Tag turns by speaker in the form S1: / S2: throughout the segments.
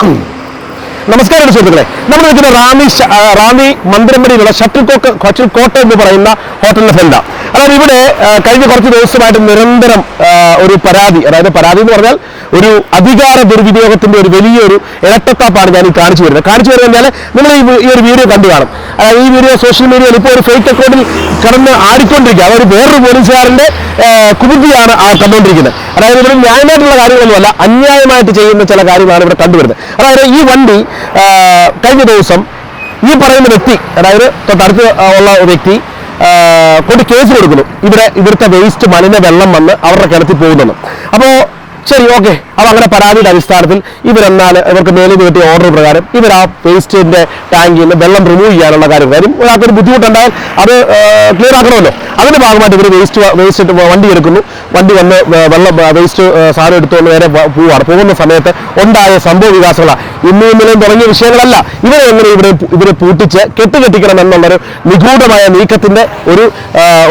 S1: 哼 നമസ്കാരം സുഹൃത്തുക്കളെ. നമ്മൾ നിൽക്കുന്ന റാമി റാമി മന്ദിരമ്പടിയിലുള്ള ഷട്ടിൽ കോക്ക് ഷട്ടിൽ കോട്ട എന്ന് പറയുന്ന ഹോട്ടലിന്റെ ഫ്രണ്ടാണ് അതായത് ഇവിടെ കഴിഞ്ഞ കുറച്ച് ദിവസമായിട്ട് നിരന്തരം ഒരു പരാതി അതായത് പരാതി എന്ന് പറഞ്ഞാൽ ഒരു അധികാര ദുർവിനിയോഗത്തിന്റെ ഒരു വലിയൊരു ഇരട്ടത്താപ്പാണ് ഞാൻ ഈ കാണിച്ചു വരുന്നത് കാണിച്ചു വരുന്നത് നിങ്ങൾ ഈ ഒരു വീഡിയോ കണ്ടു കാണും. അതായത് ഈ വീഡിയോ സോഷ്യൽ മീഡിയയിൽ ഇപ്പോൾ ഒരു ഫേക്ക് അക്കൗണ്ടിൽ കിടന്ന് ആടിക്കൊണ്ടിരിക്കുക. അതായത് വേറൊരു പോലീസുകാരന്റെ കുബുദ്ധിയാണ് ആ കണ്ടുകൊണ്ടിരിക്കുന്നത്. അതായത് ഇവിടെ ന്യായമായിട്ടുള്ള കാര്യങ്ങളൊന്നുമല്ല അന്യായമായിട്ട് ചെയ്യുന്ന ചില കാര്യങ്ങളാണ് ഇവിടെ കണ്ടുവരുന്നത്. അതായത് ഈ വണ്ടി കഴിഞ്ഞ ദിവസം ഈ പറയുന്ന വ്യക്തി അതായത് തൊട്ടടുത്ത് ഉള്ള വ്യക്തി കൊണ്ട് കേസ് കൊടുക്കുന്നു. ഇവിടെ ഇവിടുത്തെ വേസ്റ്റ് മലിന വെള്ളം വന്ന് അവരുടെ കിണറ്റിൽ പോകുന്നു അപ്പോൾ ശരി ഓക്കെ അപ്പോൾ അങ്ങനെ പരാതിയുടെ അടിസ്ഥാനത്തിൽ ഇവരെന്നാൽ ഇവർക്ക് മേലിൽ കിട്ടിയ ഓർഡർ പ്രകാരം ഇവർ ആ വേസ്റ്റിന്റെ ടാങ്കിൽ നിന്ന് വെള്ളം റിമൂവ് ചെയ്യാനുള്ള കാര്യം. കാര്യം ഒരാൾക്കൊരു ബുദ്ധിമുട്ടുണ്ടായാൽ അത് ക്ലിയർ ആക്കണമല്ലോ. അതിന്റെ ഭാഗമായിട്ട് ഇവർ വേസ്റ്റ് വേസ്റ്റ് വണ്ടി എടുക്കുന്നു. വണ്ടി വന്ന് വെള്ളം വേസ്റ്റ് സാധനം എടുത്തുകൊണ്ട് നേരെ പോവാണ്. പോകുന്ന സമയത്ത് ഉണ്ടായ സംഭവ വികാസങ്ങളാണ്. ഇന്നും ഇന്നലെയും തുടങ്ങിയ വിഷയങ്ങളല്ല. ഇവരെ എങ്ങനെ ഇവരെ ഇവരെ പൂട്ടിച്ച് കെട്ടുകെട്ടിക്കണം എന്നുള്ളൊരു നിഗൂഢമായ നീക്കത്തിന്റെ ഒരു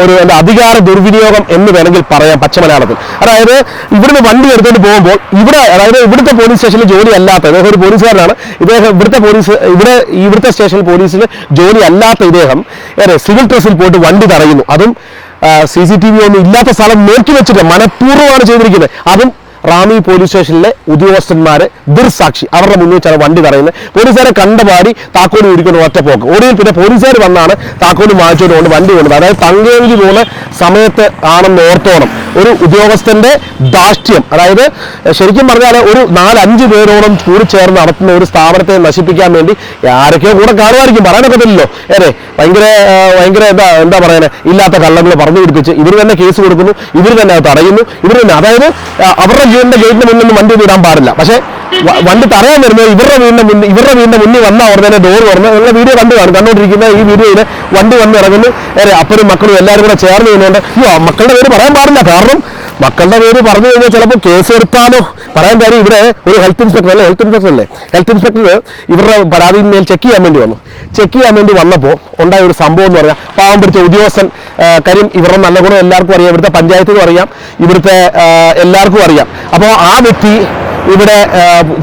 S1: ഒരു അധികാര ദുർവിനിയോഗം എന്ന് വേണമെങ്കിൽ പറയാം പച്ചമലയാളത്തിൽ. അതായത് ഇവിടുന്ന് വണ്ടി എടുത്തുകൊണ്ട് പോകുമ്പോൾ ഇവിടെ അതായത് ഇവിടുത്തെ പോലീസ് സ്റ്റേഷനിൽ ജോലി അല്ലാത്ത ഇദ്ദേഹം ഒരു പോലീസുകാരനാണ്. ഇദ്ദേഹം ഇവിടുത്തെ പോലീസ് ഇവിടെ ഇവിടുത്തെ സ്റ്റേഷൻ പോലീസിൽ ജോലി അല്ലാത്ത ഇദ്ദേഹം സിവിൽ ഡ്രസ്സിൽ പോയിട്ട് വണ്ടി തടയുന്നു. അതും സി സി ടി വി ഒന്നും ഇല്ലാത്ത സ്ഥലം നോക്കി വെച്ചിട്ട് മനഃപൂർവമാണ് ചെയ്തിരിക്കുന്നത്. അതും റാന്നി പോലീസ് സ്റ്റേഷനിലെ ഉദ്യോഗസ്ഥന്മാരെ ദൃസാക്ഷി അവരുടെ മുന്നിൽ വെച്ചാണ് വണ്ടി തടയുന്നത് പോലീസുകാരെ കണ്ടപാടി താക്കോൽ ഓടിക്കൊണ്ട് ഒറ്റ പോക്ക്. ഓടിയിൽ പിന്നെ പോലീസുകാർ വന്നാണ് താക്കോൽ വാങ്ങിച്ചുകൊണ്ട് കൊണ്ട് വണ്ടി കൊണ്ടത് അതായത് തങ്കേങ്കി പോലെ സമയത്ത് ആണെന്ന് ഓർത്തോണം. ഒരു ഉദ്യോഗസ്ഥന്റെ ദാഷ്ട്യം അതായത് ശരിക്കും പറഞ്ഞാൽ ഒരു നാലഞ്ച് പേരോളം കൂടി ചേർന്ന് നടത്തുന്ന ഒരു സ്ഥാപനത്തെ നശിപ്പിക്കാൻ വേണ്ടി ആരൊക്കെയോ കൂടെ കാണുമായിരിക്കും. പറയാനൊക്കത്തില്ലല്ലോ ഏറെ ഭയങ്കര ഭയങ്കര എന്താ എന്താ പറയുന്നത് ഇല്ലാത്ത കള്ളങ്ങൾ പറഞ്ഞു പിടിപ്പിച്ച് ഇവർ തന്നെ കേസ് കൊടുക്കുന്നു ഇവർ തന്നെ അത് തടയുന്നു ഇവർ തന്നെ അതായത് അവരുടെ വീടിന്റെ ഗേറ്റിന് മുന്നിൽ വണ്ടി വിടാൻ പാടില്ല. പക്ഷേ വണ്ടി തടയാൻ വരുന്നത് ഇവരുടെ വീടിന്റെ മുന്നിൽ ഇവരുടെ വീടിന്റെ മുന്നിൽ വന്ന ഉടനെ ഡോർ തുറന്ന് നിങ്ങളുടെ വീഡിയോ കണ്ടു കാണും. കണ്ടുകൊണ്ടിരിക്കുന്ന ഈ വീഡിയോയിൽ വണ്ടി വന്ന് ഇറങ്ങുന്നു. ഏറെ അപ്പനും മക്കളും എല്ലാവരും കൂടെ ചേർന്ന് നിന്നുകൊണ്ട് അയ്യോ മക്കളുടെ പേര് പറയാൻ പാടില്ല. കാരണം മക്കളുടെ പേര് പറഞ്ഞു കഴിഞ്ഞാൽ ചിലപ്പോൾ കേസ് എടുത്താലോ പറയാൻ കാര്യം ഇവിടെ ഒരു ഹെൽത്ത് ഇൻസ്പെക്ടർ അല്ലേ? ഹെൽത്ത് ഇൻസ്പെക്ടർ അല്ലേ? ഹെൽത്ത് ഇൻസ്പെക്ടർ ഇവരുടെ പരാതിയിൽ മേൽ ചെക്ക് ചെയ്യാൻ വേണ്ടി വന്നു. ചെക്ക് ചെയ്യാൻ വേണ്ടി വന്നപ്പോൾ ഉണ്ടായ ഒരു സംഭവം എന്ന് പറഞ്ഞാൽ പാവം പിടിച്ച ഉദ്യോഗസ്ഥൻ കാര്യം ഇവരുടെ നല്ല ഗുണം എല്ലാവർക്കും അറിയാം ഇവിടുത്തെ പഞ്ചായത്തിനും അറിയാം ഇവിടുത്തെ എല്ലാവർക്കും അറിയാം. അപ്പോൾ ആ വ്യക്തി ഇവിടെ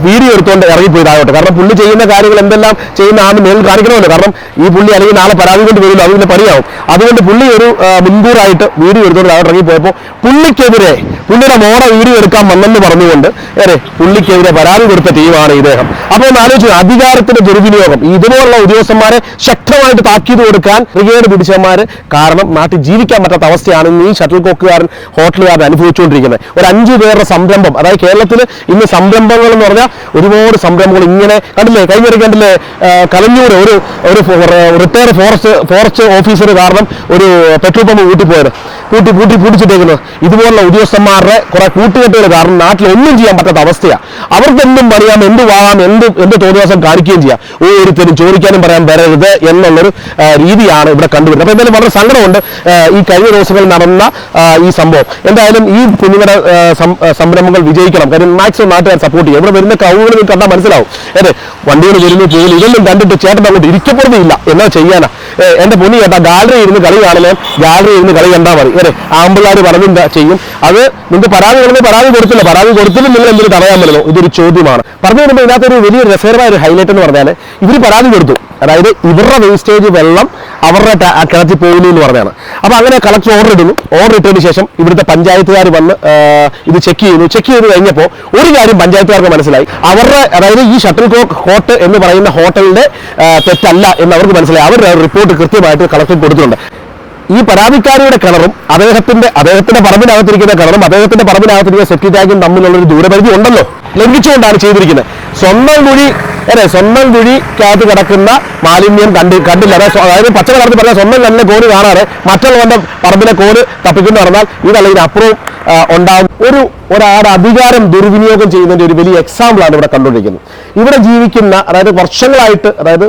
S1: വീഡിയോ എടുത്തുകൊണ്ട് ഇറങ്ങിപ്പോയി താഴോട്ട്. കാരണം പുള്ളി ചെയ്യുന്ന കാര്യങ്ങൾ എന്തെല്ലാം ചെയ്യുന്ന ആണെന്ന് മേൽ കാണിക്കണമല്ലോ. കാരണം ഈ പുള്ളി അല്ലെങ്കിൽ നാളെ പരാതി കൊണ്ട് വരുമല്ലോ അത് പിന്നെ പണിയാവും. അതുകൊണ്ട് പുള്ളി ഒരു മുൻകൂറായിട്ട് വീഡിയോ എടുത്തുകൊണ്ട് താഴോട്ട് ഇറങ്ങിപ്പോയപ്പോൾ പുള്ളിക്കെതിരെ പുള്ളിയുടെ മോടെ വീഡിയോ എടുക്കാൻ വന്നെന്ന് പറഞ്ഞുകൊണ്ട് ഏറെ പുള്ളിക്കെതിരെ പരാതി കൊടുത്ത ടീമാണ് ഇദ്ദേഹം. അപ്പോൾ ഒന്ന് ആലോചിച്ചു അധികാരത്തിന്റെ ദുർവിനിയോഗം ഇതുപോലുള്ള ഉദ്യോഗസ്ഥന്മാരെ ശക്തമായിട്ട് താക്കീത് കൊടുക്കാൻ ബ്രിഗേഡ് പിടിച്ചന്മാര് കാരണം നാട്ടിൽ ജീവിക്കാൻ പറ്റാത്ത അവസ്ഥയാണ് ഈ ഷട്ടിൽ കോക്കുകാരൻ ഹോട്ടലുകാരൻ അനുഭവിച്ചുകൊണ്ടിരിക്കുന്നത്. ഒരു അഞ്ചു പേരുടെ സംരംഭം അതായത് കേരളത്തിൽ ഇന്ന് സംരംഭങ്ങൾ എന്ന് പറഞ്ഞാൽ ഒരുപാട് സംരംഭങ്ങൾ ഇങ്ങനെ കണ്ടില്ലേ കഴിഞ്ഞിടയ്ക്ക് കണ്ടില്ലേ കലഞ്ഞൂർ ഒരു ഒരു റിട്ടയർഡ് ഫോറസ്റ്റ് ഫോറസ്റ്റ് ഓഫീസർ കാരണം ഒരു പെട്രോൾ പമ്പ് പൂട്ടിപ്പോയത് പൂട്ടി പൂട്ടി പൂട്ടിച്ചിട്ടേക്കുന്നത് ഇതുപോലുള്ള ഉദ്യോഗസ്ഥന്മാരുടെ കുറെ കൂട്ടുകെട്ടുകൾ കാരണം നാട്ടിൽ ഒന്നും ചെയ്യാൻ പറ്റാത്ത അവസ്ഥയാണ് അവർക്ക് എന്തും പറയാം എന്ത് വാങ്ങാം എന്ത് എന്ത് തോന്നിയാസം കാണിക്കുകയും ചെയ്യാം. ഓരോരുത്തരും ചോദിക്കാനും പറയാൻ വരരുത് എന്നുള്ളൊരു രീതിയാണ് ഇവിടെ കണ്ടുവരുന്നത്. അപ്പോൾ എന്തായാലും വളരെ സങ്കടമുണ്ട് ഈ കഴിഞ്ഞ ദിവസങ്ങളിൽ നടന്ന ഈ സംഭവം. എന്തായാലും ഈ കുഞ്ഞുങ്ങളുടെ സംരംഭങ്ങൾ വിജയിക്കണം. കാര്യം മാക്സിമം നാട്ടുകാർ സപ്പോർട്ട് ചെയ്യും. ഇവിടെ വരുന്ന കഴിവുകൾ നിങ്ങൾക്ക് കണ്ടാൽ മനസ്സിലാവും. അതെ വണ്ടികൾ വരുന്നു പോകുന്നു ഇതൊന്നും കണ്ടിട്ട് ചേട്ടൻ അങ്ങോട്ട് ഇരിക്കപ്പെടുന്നില്ല എന്നാ ചെയ്യാനാ? എന്റെ പൊന്നി ചേട്ടാ ഗാലറി ഇരുന്ന് കളി കാണലേ ഗാലറി ഇരുന്ന് കളി കണ്ടാൽ മതി. അതെ ആമ്പിള്ളാർ പറഞ്ഞെന്താ ചെയ്യും? അത് നിങ്ങൾക്ക് പരാതി കൊടുത്ത് പരാതി കൊടുത്തില്ല. പരാതി കൊടുത്തില്ല നിങ്ങൾ എന്തൊരു തടയാൻ പറ്റുന്നു ഇതൊരു ചോദ്യമാണ്. പറഞ്ഞു വരുമ്പോൾ ഇതിനകത്തൊരു വലിയ രസകരമായ ഒരു ഹൈലൈറ്റ് എന്ന് പറഞ്ഞാൽ ഇവർ പരാതി കൊടുത്തു. അതായത് ഇവരുടെ വേസ്റ്റേജ് വെള്ളം അവരുടെ കിണറ്റിൽ പോകുന്നു എന്ന് പറഞ്ഞാണ്. അപ്പോൾ അങ്ങനെ കളക്ടർ ഓർഡർ ഇടുന്നു. ഓർഡർ ഇട്ടതിന് ശേഷം ഇവിടുത്തെ പഞ്ചായത്തുകാർ വന്ന് ഇത് ചെക്ക് ചെയ്യുന്നു. ചെക്ക് ചെയ്ത് കഴിഞ്ഞപ്പോൾ ഒരു കാര്യം പഞ്ചായത്തുകാർക്ക് മനസ്സിലായി. അവരുടെ അതായത് ഈ ഷട്ടിൽ കോക്ക് ഹോട്ട് എന്ന് പറയുന്ന ഹോട്ടലിന്റെ തെറ്റല്ല എന്ന് അവർക്ക് മനസ്സിലായി. അവരുടെ റിപ്പോർട്ട് കൃത്യമായിട്ട് കളക്ടർ കൊടുത്തിട്ടുണ്ട്. ഈ പരാതിക്കാരിയുടെ കിണറും അദ്ദേഹത്തിന്റെ അദ്ദേഹത്തിന്റെ പറമ്പിനകത്തിരിക്കുന്ന കിണറും അദ്ദേഹത്തിന്റെ പറമ്പിനകത്തിരിക്കുന്ന സെപ്റ്റി ടാങ്കും തമ്മിലുള്ള ഒരു ദൂരപരിധി ഉണ്ടല്ലോ. ലംഘിച്ചുകൊണ്ടാണ് ചെയ്തിരിക്കുന്നത്. സ്വന്തം കുഴി അല്ലെ സ്വന്തം കുഴിക്കകത്ത് കിടക്കുന്ന മാലിന്യം കണ്ട് കണ്ടില്ല. അതായത് പച്ച കളർത്തിൽ പറഞ്ഞാൽ സ്വന്തം കണ്ണിലെ കോൽ കാണാതെ മറ്റുള്ളവന്റെ പറമ്പിലെ കോൽ തപ്പിക്കുന്നു പറഞ്ഞാൽ ഇതല്ല ഇതിനപ്പുറവും ഉണ്ടാവും. ഒരു ഒരാടെ അധികാരം ദുർവിനിയോഗം ചെയ്യുന്നതിന്റെ ഒരു വലിയ എക്സാമ്പിളാണ് ഇവിടെ കണ്ടുകൊണ്ടിരിക്കുന്നത്. ഇവിടെ ജീവിക്കുന്ന അതായത് വർഷങ്ങളായിട്ട് അതായത്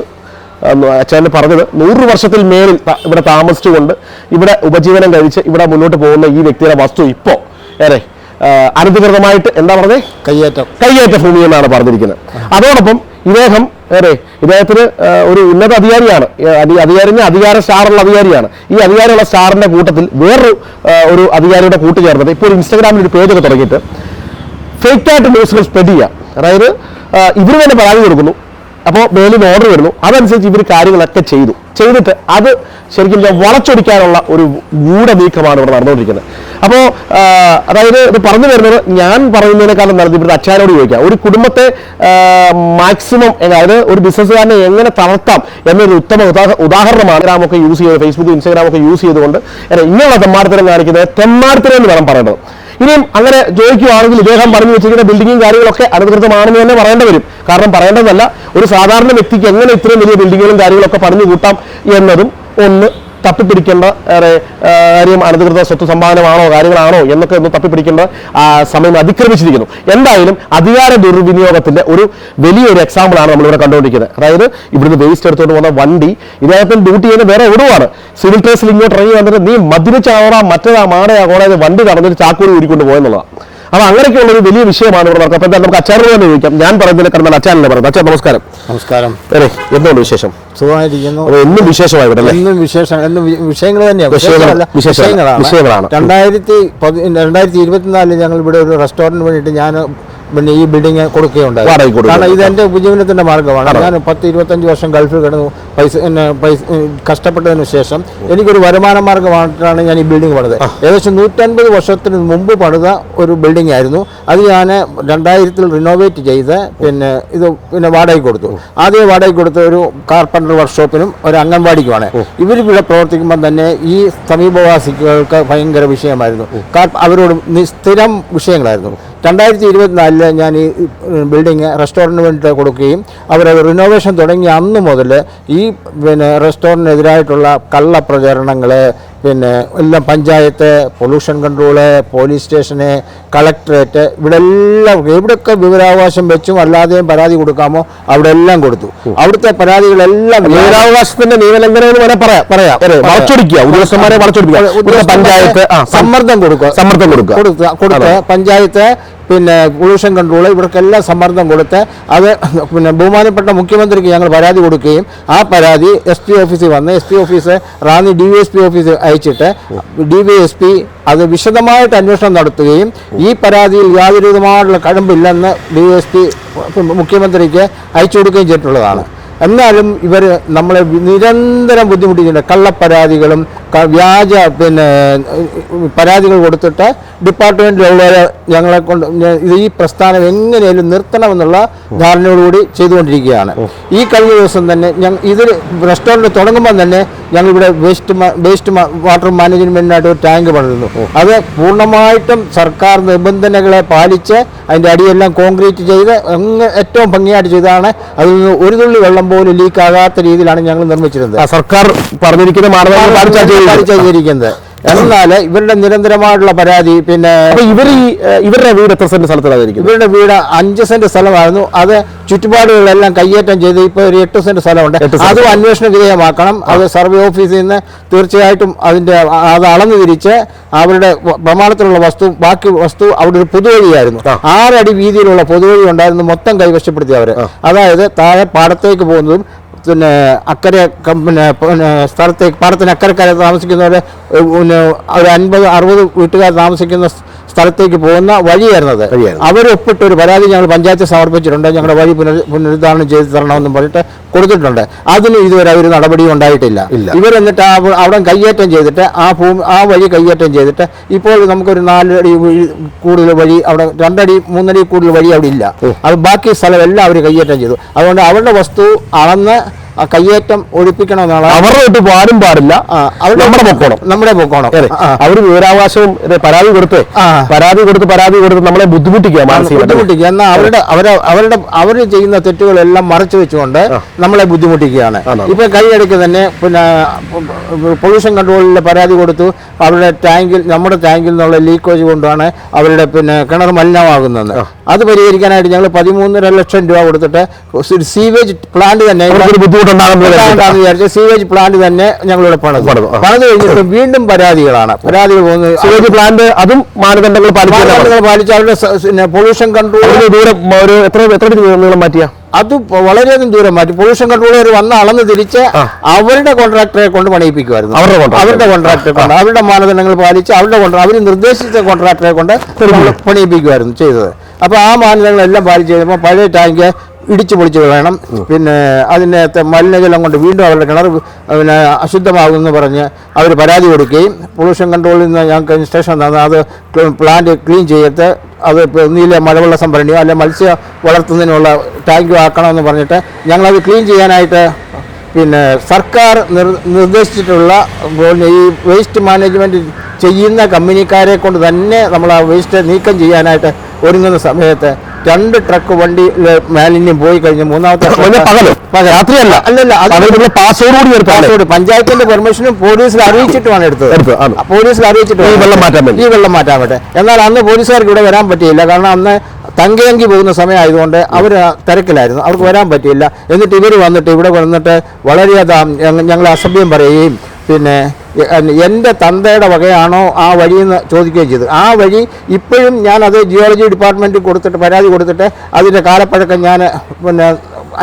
S1: അച്ഛൻ പറഞ്ഞത് നൂറ് വർഷത്തിൽ മേലിൽ ഇവിടെ താമസിച്ചുകൊണ്ട് ഇവിടെ ഉപജീവനം കഴിച്ച് ഇവിടെ മുന്നോട്ട് പോകുന്ന ഈ വ്യക്തിയുടെ വസ്തു ഇപ്പോ ഏറെ അനധികൃതമായിട്ട് എന്താ പറഞ്ഞത്
S2: കയ്യേറ്റം.
S1: കയ്യേറ്റ ഭൂമി എന്നാണ് പറഞ്ഞിരിക്കുന്നത്. അതോടൊപ്പം ഇദ്ദേഹം ഏറെ ഇദ്ദേഹത്തിന് ഒരു ഉന്നത അധികാരിയാണ്. അധികാരിന് അധികാര സ്റ്റാറുള്ള അധികാരിയാണ്. ഈ അധികാരമുള്ള സ്റ്റാറിന്റെ കൂട്ടത്തിൽ വേറൊരു ഒരു അധികാരിയുടെ കൂട്ടുചേർന്നത് ഇപ്പോൾ ഒരു ഇൻസ്റ്റാഗ്രാമിൽ ഒരു പേജൊക്കെ തുടങ്ങിയിട്ട് ഫേക്ക് ആയിട്ട് ന്യൂസുകൾ സ്പ്രെഡ് ചെയ്യുക. അതായത് ഇവർ തന്നെ പരാതി കൊടുക്കുന്നു. അപ്പോൾ മേലിൽ ഓർഡർ വരുന്നു. അതനുസരിച്ച് ഇവർ കാര്യങ്ങളൊക്കെ ചെയ്തു. ചെയ്തിട്ട് അത് ശരിക്കും വളച്ചൊടിക്കാനുള്ള ഒരു ഗൂഢ നീക്കമാണ് ഇവിടെ നടന്നുകൊണ്ടിരിക്കുന്നത്. അപ്പോൾ അതായത് ഇത് പറഞ്ഞു വരുന്നത് ഞാൻ പറയുന്നതിനേക്കാളും നല്ലത് ഇവിടുത്തെ അച്ഛനോട് ചോദിക്കാം. ഒരു കുടുംബത്തെ മാക്സിമം അതായത് ഒരു ബിസിനസ്സുകാരനെ എങ്ങനെ തളർത്താം എന്നൊരു ഉത്തമ ഉദാഹരണമാണ് ഇൻസ്റ്റാഗ്രാമൊക്കെ യൂസ് ചെയ്ത് ഫേസ്ബുക്ക് ഇൻസ്റ്റാഗ്രാം ഒക്കെ യൂസ് ചെയ്തുകൊണ്ട് ഇങ്ങനെയുള്ള തെമ്മാടത്തരം കാണിക്കുന്നത് എന്ന് വേണം പറയേണ്ടത്. ഇനിയും അങ്ങനെ ചോദിക്കുവാണെങ്കിൽ ഇദ്ദേഹം പറഞ്ഞു വെച്ചിരിക്കുന്ന ബിൽഡിങ്ങും കാര്യങ്ങളൊക്കെ അനധികൃതമാണെന്ന് തന്നെ പറയേണ്ടി വരും. കാരണം പറയേണ്ടതല്ല ഒരു സാധാരണ വ്യക്തിക്ക് എങ്ങനെ ഇത്രയും വലിയ ബിൽഡിങ്ങുകളും കാര്യങ്ങളൊക്കെ പറഞ്ഞു കൂട്ടാം എന്നതും ഒന്ന് തപ്പിപ്പിടിക്കേണ്ട കാര്യം അനധികൃത സ്വത്ത് സമ്പാദനമാണോ കാര്യങ്ങളാണോ എന്നൊക്കെ ഒന്ന് തപ്പിപ്പിടിക്കേണ്ട സമയം അതിക്രമിച്ചിരിക്കുന്നു. എന്തായാലും അധികാര ദുർവിനിയോഗത്തിന്റെ ഒരു വലിയൊരു എക്സാമ്പിൾ ആണ് നമ്മളിവിടെ കണ്ടുകൊണ്ടിരിക്കുന്നത്. അതായത് ഇവിടുന്ന് വേസ്റ്റ് എടുത്തുകൊണ്ട് പോകുന്ന വണ്ടി ഇതിനകത്തും ഡ്യൂട്ടി ചെയ്യുന്ന വേറെ എവിടെയാണ് സിവിൽ ട്രേസിൽ ഇങ്ങോട്ട് ഇറങ്ങി വന്നിട്ട് നീ മദ്യപിച്ചാവടാ മറ്റേതാ മാടയാ കോടതി വണ്ടി കടന്നിട്ട് ചാക്കൂരി ഊരിക്കൊണ്ട് പോയെന്നുള്ളതാണ് അപ്പൊ അങ്ങനെയൊക്കെയുള്ള ഒരു വലിയ വിഷയമാണ് ഇവിടെ നടക്കുന്നത്. അപ്പൊ നമുക്ക് അച്ചാറിന് തന്നെ ചോദിക്കാം. ഞാൻ പറയുന്നതിനെ കടന്നാൽ അച്ചാറിനെ പറയുന്നത്? അച്ഛൻ നമസ്കാരം.
S2: നമസ്കാരം.
S1: അതെ എന്തുകൊണ്ട് വിശേഷം?
S2: സുഖമായിരിക്കുന്നു
S1: എന്നും വിശേഷമായി ഇവിടെ
S2: എന്നും വിശേഷം എന്നും വിഷയങ്ങൾ തന്നെയാണ്.
S1: വിഷയങ്ങളാണ്.
S2: രണ്ടായിരത്തി രണ്ടായിരത്തി ഇരുപത്തിനാലിൽ ഞങ്ങൾ ഇവിടെ ഒരു റെസ്റ്റോറന്റ് വേണ്ടിയിട്ട് ഞാൻ പിന്നെ ഈ ബിൽഡിംഗ് കൊടുക്കുകയുണ്ടായി. കാരണം ഇത് എന്റെ ഉപജീവനത്തിന്റെ മാർഗമാണ്. ഞാൻ പത്ത് ഇരുപത്തഞ്ച് വർഷം ഗൾഫിൽ കിടന്നു. പൈസ പൈസ കഷ്ടപ്പെട്ടതിന് ശേഷം എനിക്കൊരു വരുമാന മാർഗമായിട്ടാണ് ഞാൻ ഈ ബിൽഡിംഗ് പണിത് ഏകദേശം നൂറ്റൻപത് വർഷത്തിന് മുമ്പ് പണിത ഒരു ബിൽഡിംഗ് ആയിരുന്നു. അത് ഞാൻ രണ്ടായിരത്തിൽ റിനോവേറ്റ് ചെയ്ത് പിന്നെ ഇത് പിന്നെ വാടകയ്ക്ക് കൊടുത്തു. ആദ്യം വാടകയ്ക്ക് കൊടുത്ത ഒരു കാർപ്പന്റർ വർക്ക്ഷോപ്പിനും ഒരു അംഗൻവാടിക്കുമാണ്. ഇവർ ഇവിടെ പ്രവർത്തിക്കുമ്പോൾ തന്നെ ഈ സമീപവാസികൾക്ക് ഭയങ്കര വിഷയമായിരുന്നു. അവരോട് സ്ഥിരം വിഷയങ്ങളായിരുന്നു. രണ്ടായിരത്തി ഇരുപത്തിനാലിൽ ഞാൻ ഈ ബിൽഡിങ് റെസ്റ്റോറന്റിന് വേണ്ടിയിട്ട് കൊടുക്കുകയും അവർ റിനോവേഷൻ തുടങ്ങിയ അന്ന് മുതൽ ഈ പിന്നെ റെസ്റ്റോറന്റിനെതിരായിട്ടുള്ള കള്ള പ്രചരണങ്ങൾ പിന്നെ എല്ലാം പഞ്ചായത്ത് പൊല്യൂഷൻ കൺട്രോൾ പോലീസ് സ്റ്റേഷന് കളക്ടറേറ്റ് ഇവിടെ എല്ലാം എവിടെയൊക്കെ വിവരാവകാശം വെച്ചും അല്ലാതെയും പരാതി കൊടുക്കാമോ അവിടെ എല്ലാം കൊടുത്തു അവിടുത്തെ പരാതികളെല്ലാം
S1: വിവരാവകാശത്തിന്റെ നിയമലംഘനം വരെ പറയാം പറയാം. വളച്ചൊടിക്കുക ഉദ്യോഗസ്ഥന്മാരെ വളച്ചൊടിക്കുക പഞ്ചായത്ത്
S2: സമ്മർദ്ദം കൊടുക്കുക.
S1: സമ്മർദ്ദം കൊടുക്കുക.
S2: കൊടുത്ത് പഞ്ചായത്ത് പിന്നെ പൊല്യൂഷൻ കൺട്രോൾ ഇവർക്കെല്ലാം സമ്മർദ്ദം കൊടുത്ത് അത് പിന്നെ ബഹുമാനപ്പെട്ട മുഖ്യമന്ത്രിക്ക് ഞങ്ങൾ പരാതി കൊടുക്കുകയും ആ പരാതി എസ് പി ഓഫീസിൽ വന്ന് S P office Ranni D V S P ഓഫീസിൽ അയച്ചിട്ട് ഡി വി എസ് പി അത് വിശദമായിട്ട് അന്വേഷണം നടത്തുകയും ഈ പരാതിയിൽ യാതൊരു വിധമായിട്ടുള്ള കഴമ്പില്ലെന്ന് ഡി വി എസ് പി മുഖ്യമന്ത്രിക്ക് അയച്ചു കൊടുക്കുകയും ചെയ്തിട്ടുള്ളതാണ്. എന്നാലും ഇവർ നമ്മളെ നിരന്തരം ബുദ്ധിമുട്ടിക്കുന്നുണ്ട്. കള്ളപ്പരാതികളും വ്യാജ പിന്നെ പരാതികൾ കൊടുത്തിട്ട് ഡിപ്പാർട്ട്മെന്റിലുള്ളവരെ ഞങ്ങളെ കൊണ്ട് ഇത് ഈ പ്രസ്ഥാനം എങ്ങനെയും നിർത്തണമെന്നുള്ള ധാരണയോടുകൂടി ചെയ്തുകൊണ്ടിരിക്കുകയാണ്. ഈ കഴിഞ്ഞ ദിവസം തന്നെ ഞങ്ങൾ ഇതിൽ റെസ്റ്റോറന്റ് തുടങ്ങുമ്പോൾ തന്നെ ഞങ്ങൾ ഇവിടെ വേസ്റ്റ് വേസ്റ്റ് വാട്ടർ മാനേജ്മെന്റിനായിട്ട് ഒരു ടാങ്ക് പണിതുന്നു അത് പൂർണമായിട്ടും സർക്കാർ നിബന്ധനകളെ പാലിച്ച് അതിന്റെ അടിയെല്ലാം കോൺക്രീറ്റ് ചെയ്ത് ഏറ്റവും ഭംഗിയായിട്ട് ചെയ്തതാണ്. അതിൽ നിന്ന് ഒരു തുള്ളി വെള്ളം പോലും ലീക്ക് ആകാത്ത രീതിയിലാണ് ഞങ്ങൾ നിർമ്മിച്ചിരുന്നത്.
S1: സർക്കാർ പറഞ്ഞിരിക്കുന്ന മാനദണ്ഡങ്ങൾ പാലിച്ചാ
S2: ചെയ്തിരിക്കുന്നത്. എന്നാൽ ഇവരുടെ നിരന്തരമായിട്ടുള്ള പരാതി പിന്നെ
S1: ഇവർ ഈ ഇവരുടെ വീട് എത്ര സെന്റ് സ്ഥലത്തിലായിരിക്കും
S2: ഇവരുടെ വീട് അഞ്ച് സെന്റ് സ്ഥലമായിരുന്നു. അത് ചുറ്റുപാടുകളെല്ലാം കയ്യേറ്റം ചെയ്ത് ഇപ്പോൾ ഒരു എട്ട് സെന്റ് സ്ഥലമുണ്ട്. അത് അന്വേഷണ വിധേയമാക്കണം. അത് സർവേ ഓഫീസിൽ നിന്ന് തീർച്ചയായിട്ടും അതിന്റെ അത് അളന്നു തിരിച്ച് അവരുടെ പ്രമാണത്തിലുള്ള വസ്തു ബാക്കി വസ്തു അവിടെ ഒരു പൊതുവഴിയായിരുന്നു. ആറടി വീതിയിലുള്ള പൊതുവഴി ഉണ്ടായിരുന്നു മൊത്തം കൈവശപ്പെടുത്തി അവർ. അതായത് താഴെ പാടത്തേക്ക് പോകുന്നതും പിന്നെ അക്കരെ പിന്നെ പിന്നെ സ്ഥലത്തേക്ക് പാടത്തിന് അക്കരക്കര താമസിക്കുന്നവരെ പിന്നെ ഒരു അൻപത് അറുപത് വീട്ടുകാർ താമസിക്കുന്ന സ്ഥലത്തേക്ക് പോകുന്ന വഴിയായിരുന്നത്. അവരൊപ്പിട്ട് ഒരു പരാതി ഞങ്ങൾ പഞ്ചായത്ത് സമർപ്പിച്ചിട്ടുണ്ട്. ഞങ്ങളുടെ വഴി പുനർ പുനരുദ്ധാരണം ചെയ്ത് തരണമെന്നും പറഞ്ഞിട്ട് കൊടുത്തിട്ടുണ്ട്. അതിന് ഇതുവരെ ഒരു നടപടിയും ഉണ്ടായിട്ടില്ല.
S1: ഇവർ
S2: ഇവരെന്നിട്ട് ആ അവിടെ കയ്യേറ്റം ചെയ്തിട്ട് ആ ഭൂമി ആ വഴി കയ്യേറ്റം ചെയ്തിട്ട് ഇപ്പോൾ നമുക്കൊരു നാലടി കൂടുതൽ വഴി അവിടെ രണ്ടടി മൂന്നടി കൂടുതൽ വഴി അവിടെ ഇല്ല. അത് ബാക്കി സ്ഥലമെല്ലാം അവർ കയ്യേറ്റം ചെയ്തു. അതുകൊണ്ട് അവരുടെ വസ്തു അളന്ന് ആ കയ്യേറ്റം ഒഴിപ്പിക്കണമെന്നാണ്
S1: അവരുടെ തൊട്ട് പാടും പാടില്ല. നമ്മുടെ പൊക്കോണം.
S2: നമ്മുടെ പൊക്കോണം.
S1: അവർ വിവരാവകാശവും പരാതി കൊടുത്ത്. പരാതി കൊടുത്ത് പരാതി കൊടുത്ത് നമ്മളെ ബുദ്ധിമുട്ടിക്കുക
S2: ബുദ്ധിമുട്ടിക്കുക. എന്നാൽ അവരുടെ അവരെ അവരുടെ അവർ ചെയ്യുന്ന തെറ്റുകളെല്ലാം മറച്ചു വെച്ചുകൊണ്ട് നമ്മളെ ബുദ്ധിമുട്ടിക്കുകയാണ്? ഇപ്പൊ കൈയടക്ക് തന്നെ പിന്നെ പൊല്യൂഷൻ കൺട്രോളിൽ പരാതി കൊടുത്തു. അവരുടെ ടാങ്കിൽ നമ്മുടെ ടാങ്കിൽ നിന്നുള്ള ലീക്കേജ് കൊണ്ടാണ് അവരുടെ പിന്നെ കിണർ മലിനമാകുന്നത്. അത് പരിഹരിക്കാനായിട്ട് ഞങ്ങൾ പതിമൂന്നര ലക്ഷം രൂപ കൊടുത്തിട്ട് സീവേജ് പ്ലാന്റ് തന്നെ
S1: ബുദ്ധിമുട്ടുണ്ടാകുന്നു
S2: ഉണ്ടാകാമെന്ന് സീവേജ് പ്ലാന്റ് തന്നെ ഞങ്ങളിവിടെ പണിത്.
S1: പണിതു,
S2: കഴിഞ്ഞിട്ട് വീണ്ടും പരാതികളാണ്. പരാതികൾ സീവേജ്
S1: സിവേജ് പ്ലാന്റ് അതും മാനദണ്ഡങ്ങൾ
S2: മാനദണ്ഡങ്ങൾ പാലിച്ച് അവരുടെ പൊല്യൂഷൻ കൺട്രോൾ
S1: ദൂരം ഒരു എത്ര എത്ര നീളം മാറ്റിയ?
S2: അത് വളരെയധികം ദൂരം മാറ്റി. പൊല്യൂഷൻ കൺട്രോളർ വന്ന് അളന്ന് തിരിച്ച് അവരുടെ കോൺട്രാക്ടറെ കൊണ്ട് പണിയിപ്പിക്കുമായിരുന്നു.
S1: അവരുടെ
S2: കോൺട്രാക്ടറെ കൊണ്ട്. അവരുടെ മാനദണ്ഡങ്ങൾ പാലിച്ച് അവരുടെ കോൺട്രാക്ട് അവർ നിർദ്ദേശിച്ച കോൺട്രാക്ടറെ കൊണ്ട് പണിയിപ്പിക്കുമായിരുന്നു ചെയ്തത്. അപ്പോൾ ആ മാനദണ്ഡങ്ങളെല്ലാം പാലിച്ച് കഴിയുമ്പോൾ പഴയ ടാങ്ക് ഇടിച്ചു പൊളിച്ച് വേണം. പിന്നെ അതിനകത്തെ മലിനജലം കൊണ്ട് വീണ്ടും അവരുടെ കിണർ പിന്നെ അശുദ്ധമാകുമെന്ന് പറഞ്ഞ് അവർ പരാതി കൊടുക്കുകയും പൊല്യൂഷൻ കൺട്രോളിൽ നിന്ന് ഞങ്ങൾക്ക് ഇൻസ്ട്രക്ഷൻ തന്നെ അത് പ്ലാന്റ് ക്ലീൻ ചെയ്തിട്ട് അത് ഒന്നിലെ മഴവെള്ള സംഭരണിയോ അല്ലെ മത്സ്യ വളർത്തുന്നതിനുള്ള ടാങ്ക് ആക്കണമെന്ന് പറഞ്ഞിട്ട് ഞങ്ങളത് ക്ലീൻ ചെയ്യാനായിട്ട് പിന്നെ സർക്കാർ നിർദ്ദേശിച്ചിട്ടുള്ള പിന്നെ ഈ വേസ്റ്റ് മാനേജ്മെന്റ് ചെയ്യുന്ന കമ്പനിക്കാരെ കൊണ്ട് തന്നെ നമ്മൾ ആ വേസ്റ്റ് നീക്കം ചെയ്യാനായിട്ട് ഒരുങ്ങുന്ന സമയത്ത് രണ്ട് ട്രക്ക് വണ്ടി മാലിന്യം പോയി കഴിഞ്ഞ് മൂന്നാമത്തെ
S1: രാത്രിയല്ല.
S2: അല്ലല്ല
S1: എടുത്താണ്
S2: പാസ്പോർട്ട് പഞ്ചായത്തിന്റെ പെർമിഷനും പോലീസിൽ അറിയിച്ചിട്ടുമാണ് എടുത്തത്. പോലീസിൽ അറിയിച്ചിട്ട്
S1: ഈ വെള്ളം മാറ്റാൻ.
S2: ഈ വെള്ളം മാറ്റാൻ പറ്റേ എന്നാൽ അന്ന് പോലീസുകാർക്ക് ഇവിടെ വരാൻ പറ്റിയില്ല. കാരണം അന്ന് തങ്കയങ്കി പോകുന്ന സമയമായതുകൊണ്ട് അവർ തിരക്കിലായിരുന്നു. അവർക്ക് വരാൻ പറ്റിയില്ല. എന്നിട്ട് ഇവർ വന്നിട്ട് ഇവിടെ വന്നിട്ട് വളരെയധികം ഞങ്ങൾ അസഭ്യം പറയുകയും പിന്നെ എന്റെ തന്തയുടെ വകയാണോ ആ വഴിയെന്ന് ചോദിക്കുകയും ചെയ്തു. ആ വഴി ഇപ്പോഴും ഞാൻ അത് ജിയോളജി ഡിപ്പാർട്ട്മെന്റിൽ കൊടുത്തിട്ട് പരാതി കൊടുത്തിട്ട് അതിന്റെ കാലപ്പഴക്കം ഞാൻ പിന്നെ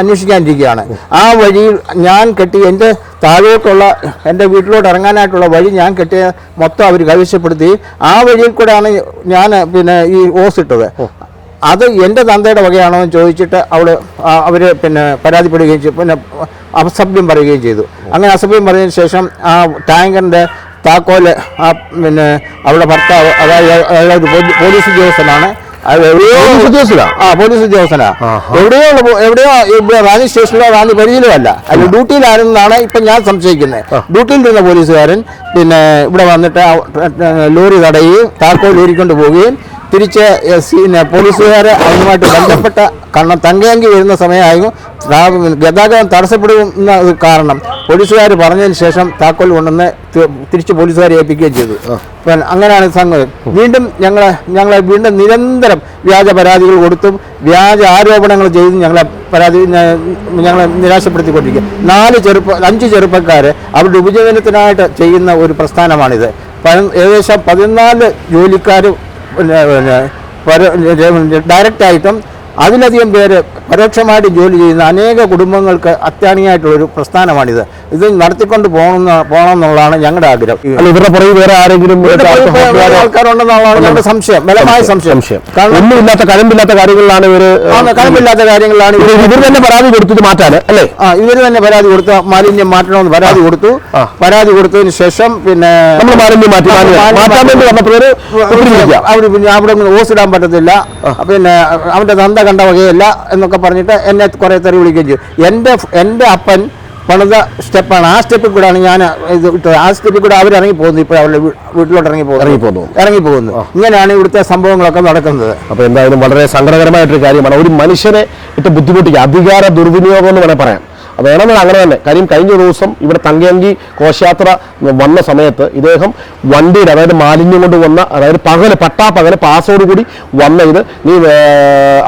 S2: അന്വേഷിക്കാനിരിക്കുകയാണ്. ആ വഴി ഞാൻ കെട്ടി എന്റെ താഴോട്ടുള്ള എന്റെ വീട്ടിലോട്ട് ഇറങ്ങാനായിട്ടുള്ള വഴി ഞാൻ കെട്ടിയ മൊത്തം അവർ കൈവശപ്പെടുത്തി. ആ വഴിയിൽ കൂടെയാണ് ഞാൻ പിന്നെ ഈ ഓസ് ഇട്ടത്. അത് എന്റെ തന്തയുടെ വകയാണോ എന്ന് ചോദിച്ചിട്ട് അവൾ അവർ പിന്നെ പരാതിപ്പെടുകയും പിന്നെ അസഭ്യം പറയുകയും ചെയ്തു. അങ്ങനെ അസഭ്യം പറഞ്ഞതിന് ശേഷം ആ ടാങ്കറിന്റെ താക്കോൽ ആ പിന്നെ അവളുടെ ഭർത്താവ് അതായത് അയാളെ ഒരു പോലീ- പോലീസ് ഉദ്യോഗസ്ഥനാണ്.
S1: പോലീസ് ഉദ്യോഗസ്ഥനാ?
S2: ആ പോലീസ് ഉദ്യോഗസ്ഥനാ.
S1: ആഹാ.
S2: എവിടെയോ എവിടെയോ റാന്നി സ്റ്റേഷനിലോ റാന്നി പരിധിയിലോ അല്ല അല്ല ഡ്യൂട്ടിയിലായിരുന്നാണ് ഇപ്പൊ ഞാൻ സംശയിക്കുന്നത് ഡ്യൂട്ടിയിലിരുന്ന പോലീസുകാരൻ പിന്നെ ഇവിടെ വന്നിട്ട് ലോറി തടയുകയും താക്കോൽ ഊരിക്കൊണ്ട് പോവുകയും തിരിച്ച് പോലീസുകാരെ അതുമായിട്ട് ബന്ധപ്പെട്ട കാരണം തങ്കയങ്കി വരുന്ന സമയമായിരുന്നു. ഗതാഗതം തടസ്സപ്പെടുന്ന കാരണം പോലീസുകാർ പറഞ്ഞതിന് ശേഷം താക്കോൽ കൊണ്ടുവന്ന് തിരിച്ച് പോലീസുകാരെ ഏൽപ്പിക്കുകയും ചെയ്തു. അങ്ങനെയാണ് സംഗതി. വീണ്ടും ഞങ്ങളെ ഞങ്ങളെ വീണ്ടും നിരന്തരം വ്യാജ പരാതികൾ കൊടുത്തും വ്യാജ ആരോപണങ്ങൾ ചെയ്തും ഞങ്ങളെ പരാതി ഞങ്ങളെ നിരാശപ്പെടുത്തിക്കൊണ്ടിരിക്കുക നാല് ചെറുപ്പ അഞ്ച് ചെറുപ്പക്കാർ അവരുടെ ഉപജീവനത്തിനായിട്ട് ചെയ്യുന്ന ഒരു പ്രസ്ഥാനമാണിത്. ഏകദേശം പതിനാല് പര- ഡയറക്റ്റായിട്ടും അതിലധികം പേര് പരോക്ഷമായിട്ട് ജോലി ചെയ്യുന്ന അനേക കുടുംബങ്ങൾക്ക് അത്യാണിയായിട്ടുള്ളൊരു പ്രസ്ഥാനമാണിത്. ഇത് നടത്തിക്കൊണ്ട് പോകണം പോകണം എന്നുള്ളതാണ് ഞങ്ങളുടെ ആഗ്രഹം
S1: ഇവരുടെ പുറകെ വേറെ ആരെങ്കിലും
S2: ആൾക്കാരുണ്ടെന്നുള്ളതാണ് ഞങ്ങളുടെ സംശയം. ബലമായ സംശയം കാരണം
S1: ഒന്നുമില്ലാത്ത കഴമ്പില്ലാത്ത കാര്യങ്ങളിലാണ് ഇവർ
S2: കഴമ്പില്ലാത്ത കാര്യങ്ങളിലാണ് കാര്യങ്ങളാണ് ഇവർ
S1: ഇവർ തന്നെ പരാതി കൊടുത്തത് മാറ്റാൻ അല്ലേ?
S2: ആ ഇവർ തന്നെ പരാതി കൊടുത്ത മാലിന്യം മാറ്റണമെന്ന് പരാതി കൊടുത്തു. പരാതി കൊടുത്തതിന് ശേഷം പിന്നെ
S1: നമ്മൾ മാലിന്യം മാറ്റി മാറ്റി മാറ്റാൻ വേണ്ടി വന്നപ്പോൾ
S2: ഇവർ പിന്നെ അവിടെ ഇടാൻ പറ്റത്തില്ല. പിന്നെ അവന്റെ തന്ത കണ്ട വകയല്ല എന്നൊക്കെ പറഞ്ഞിട്ട് എന്നെ കുറെ തെറി വിളിക്കുകയും ചെയ്തു. എന്റെ എന്റെ അപ്പൻ പണിത സ്റ്റെപ്പാണ്. ആ സ്റ്റെപ്പിൽ കൂടെയാണ് ഞാൻ ഇത് ഇട്ടത്. ആ സ്റ്റെപ്പിൽ കൂടെ അവർ ഇറങ്ങി പോകുന്നു ഇപ്പോൾ അവരുടെ വീട്ടിലോട്ട് ഇറങ്ങി പോകുന്നു
S1: ഇറങ്ങി പോകുന്നു.
S2: ഇറങ്ങി പോകുന്നു ഇങ്ങനെയാണ് ഇവിടുത്തെ സംഭവങ്ങളൊക്കെ നടക്കുന്നത്.
S1: അപ്പോൾ എന്തായാലും വളരെ സങ്കടകരമായിട്ടൊരു കാര്യമാണ്. ഒരു മനുഷ്യനെ ഇട്ട് ബുദ്ധിമുട്ടിക്കുക. അധികാര ദുർവിനിയോഗം എന്ന് വേണേൽ പറയാം. വേണമെങ്കിൽ അങ്ങനെ തന്നെ. കാര്യം കഴിഞ്ഞ ദിവസം ഇവിടെ തങ്കയങ്കി കോശയാത്ര വന്ന സമയത്ത് ഇദ്ദേഹം വണ്ടിയിൽ അതായത് മാലിന്യം കൊണ്ട് വന്ന അതായത് പകൽ പട്ടാ പകൽ പാസോട് കൂടി വന്ന ഇത് നീ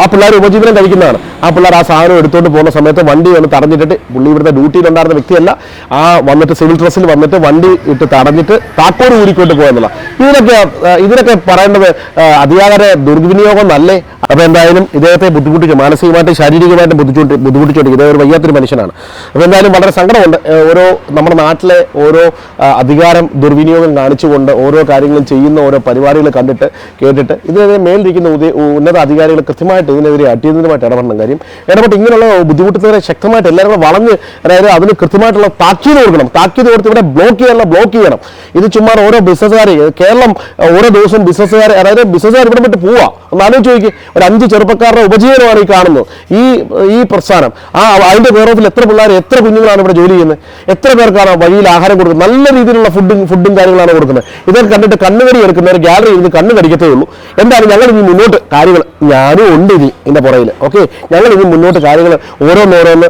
S1: ആ പിള്ളേർ ഉപജീവനം കഴിക്കുന്നതാണ്. ആ പിള്ളേർ ആ സാധനം എടുത്തുകൊണ്ട് പോകുന്ന സമയത്ത് വണ്ടി വന്ന് തടഞ്ഞിട്ട് പുള്ളി ഇവിടുത്തെ ഡ്യൂട്ടിയിലുണ്ടായിരുന്ന വ്യക്തിയല്ല. ആ വന്നിട്ട് സിവിൽ ഡ്രസ്സിൽ വന്നിട്ട് വണ്ടി ഇട്ട് തടഞ്ഞിട്ട് താക്കോട് ഊരിക്കൊണ്ട് പോയെന്നുള്ള. ഇതിനൊക്കെ ഇതിനൊക്കെ പറയേണ്ടത് അധികാര ദുർവിനിയോഗം നല്ലേ? അപ്പൊ എന്തായാലും ഇദ്ദേഹത്തെ ബുദ്ധിമുട്ടിച്ചു മാനസികമായിട്ടും ശാരീരികമായിട്ട് ബുദ്ധിമുട്ടി ബുദ്ധിമുട്ടിച്ചോണ്ടിരിക്കും ഇദ്ദേഹം ഒരു വയ്യാത്തൊരു മനുഷ്യനാണ്. അപ്പൊ എന്തായാലും വളരെ സങ്കടമുണ്ട്. ഓരോ നമ്മുടെ നാട്ടിലെ ഓരോ അധികാരം ദുർവിനിയോഗം കാണിച്ചുകൊണ്ട് ഓരോ കാര്യങ്ങളും ചെയ്യുന്ന ഓരോ പരിപാടികൾ കണ്ടിട്ട് കേട്ടിട്ട് ഇതിനെതിരെ മേലിരിക്കുന്ന ഉന്നത അധികാരികൾ കൃത്യമായിട്ട് ഇതിനെതിരെ അടിയന്തരമായിട്ട് ഇടപെടണം കാര്യം. ഇടപെട്ട് ഇങ്ങനെയുള്ള ബുദ്ധിമുട്ടുന്നവരെ ശക്തമായിട്ട് എല്ലാവരും കൂടെ വളഞ്ഞ് അതായത് അതിന് കൃത്യമായിട്ടുള്ള താക്കീത് കൊടുക്കണം. താക്കീത് കൊടുത്ത് ഇവിടെ ബ്ലോക്ക് ചെയ്യാനുള്ള ബ്ലോക്ക് ചെയ്യണം. ഇത് ചുമ്മാ ഓരോ ബിസിനസ്സുകാർ കേരളം ഓരോ ദിവസവും ബിസിനസ്സുകാർ അതായത് ബിസിനസ്സുകാർ ഇവിടെ വിട്ട് പോവാ. ഒന്ന് ആലോചിച്ച് നോക്കി ഒരു അഞ്ച് ചെറുപ്പക്കാരുടെ ഉപജീവനമാണ് ഈ കാണുന്നത്. ഈ ഈ പ്രസ്ഥാനം. ആ അതിന്റെ ഗൗരവത്തിൽ എത്ര പിള്ളേർ എത്ര കുഞ്ഞുങ്ങളാണ് ഇവിടെ ജോലി ചെയ്യുന്നത്? എത്ര പേർക്കാണ് വഴിയിൽ ആഹാരം കൊടുക്കുന്നത്? നല്ല രീതിയിലുള്ള ഫുഡും ഫുഡും കാര്യങ്ങളാണ് കൊടുക്കുന്നത്. ഇതൊക്കെ കണ്ടിട്ട് കണ്ണുകടി എടുക്കുന്നവർ ഗ്യാലറി ഇരുന്ന് കണ്ണ് കടിക്കത്തേ ഉള്ളൂ. എന്തായാലും ഞങ്ങൾ ഇനി മുന്നോട്ട് കാര്യങ്ങൾ? ഞാനും ഉണ്ട് ഇനി ഇതിന്റെ പുറയിൽ ഓക്കെ ഞങ്ങൾ ഇനി മുന്നോട്ട് കാര്യങ്ങൾ ഓരോന്നോരോന്ന്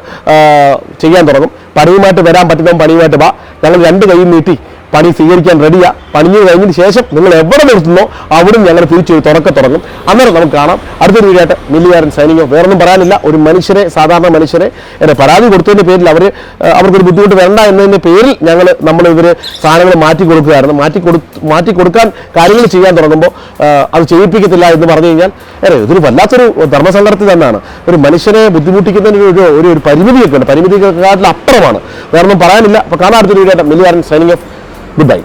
S1: ചെയ്യാൻ തുടങ്ങും. പണിയുമായിട്ട് വരാൻ പറ്റുന്ന പണിയുമായിട്ട് വാ. ഞങ്ങൾ രണ്ട് കൈയും നീട്ടി പണി സ്വീകരിക്കാൻ റെഡിയാ പണിഞ്ഞു കഴിഞ്ഞതിന് ശേഷം നിങ്ങൾ എവിടെ നിർത്തുന്നോ അവിടെ ഞങ്ങൾ തിരിച്ചു തുറക്ക തുടങ്ങും. അന്നേരം നമുക്ക് കാണാം. അടുത്തൊരു വീഡിയോ ആയിട്ട് മില്ലുകാരൻ സൈനികോ വേറൊന്നും പറയാനില്ല. ഒരു മനുഷ്യരെ സാധാരണ മനുഷ്യരെ എന്നെ പരാതി കൊടുത്തതിന്റെ പേരിൽ അവർ അവർക്കൊരു ബുദ്ധിമുട്ട് വേണ്ട എന്നതിന്റെ പേരിൽ ഞങ്ങൾ നമ്മൾ ഇവർ സാധനങ്ങൾ മാറ്റി കൊടുക്കുകയായിരുന്നു. മാറ്റി കൊടു മാറ്റി കൊടുക്കാൻ കാര്യങ്ങൾ ചെയ്യാൻ തുടങ്ങുമ്പോൾ അത് ചെയ്യിപ്പിക്കത്തില്ല എന്ന് പറഞ്ഞു കഴിഞ്ഞാൽ ഏറെ ഇതൊരു വല്ലാത്തൊരു ധർമ്മസങ്കടത്തിൽ തന്നെയാണ്. ഒരു മനുഷ്യനെ ബുദ്ധിമുട്ടിക്കുന്നതിന് ഒരു ഒരു പരിമിതിയൊക്കെ ഉണ്ട് പരിമിതിക്കാട്ടിൽ അപ്പുറമാണ് വേറൊന്നും പറയാനില്ല. അപ്പോൾ കാണാൻ അടുത്തൊരു വീഡിയോ ആയിട്ട് മില്ലുകാരൻ സൈനിങ് ഓഫ് ഗുഡ് ബൈ